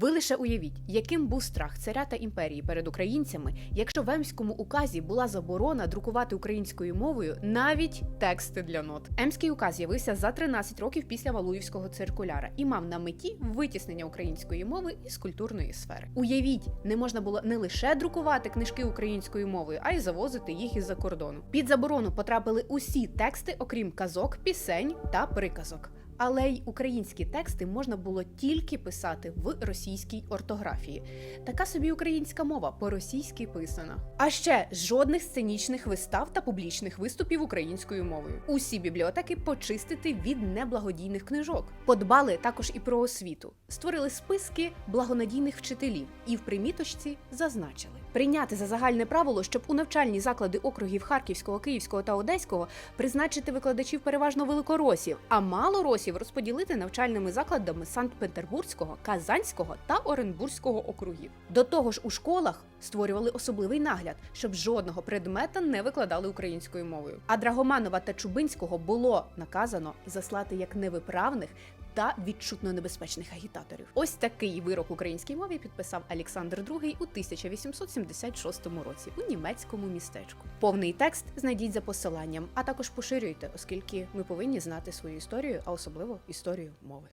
Ви лише уявіть, яким був страх царя та імперії перед українцями, якщо в Емському указі була заборона друкувати українською мовою навіть тексти для нот. Емський указ з'явився за 13 років після Валуївського циркуляра і мав на меті витіснення української мови із культурної сфери. Уявіть, не можна було не лише друкувати книжки українською мовою, а й завозити їх із-за кордону. Під заборону потрапили усі тексти, окрім казок, пісень та приказок. Але й українські тексти можна було тільки писати в російській ортографії. Така собі українська мова по-російськи писана. А ще жодних сценічних вистав та публічних виступів українською мовою. Усі бібліотеки почистити від неблагодійних книжок. Подбали також і про освіту. Створили списки благонадійних вчителів і в приміточці зазначили. Прийняти за загальне правило, щоб у навчальні заклади округів Харківського, Київського та Одеського призначити викладачів переважно великоросів, а малоросів розподілити навчальними закладами Санкт-Петербурзького, Казанського та Оренбурзького округів. До того ж, у школах створювали особливий нагляд, щоб жодного предмета не викладали українською мовою. А Драгоманова та Чубинського було наказано заслати як невиправних та відчутно небезпечних агітаторів. Ось такий вирок українській мові підписав Олександр II у 1876 році у німецькому містечку. Повний текст знайдіть за посиланням, а також поширюйте, оскільки ми повинні знати свою історію, а особливо історію мови.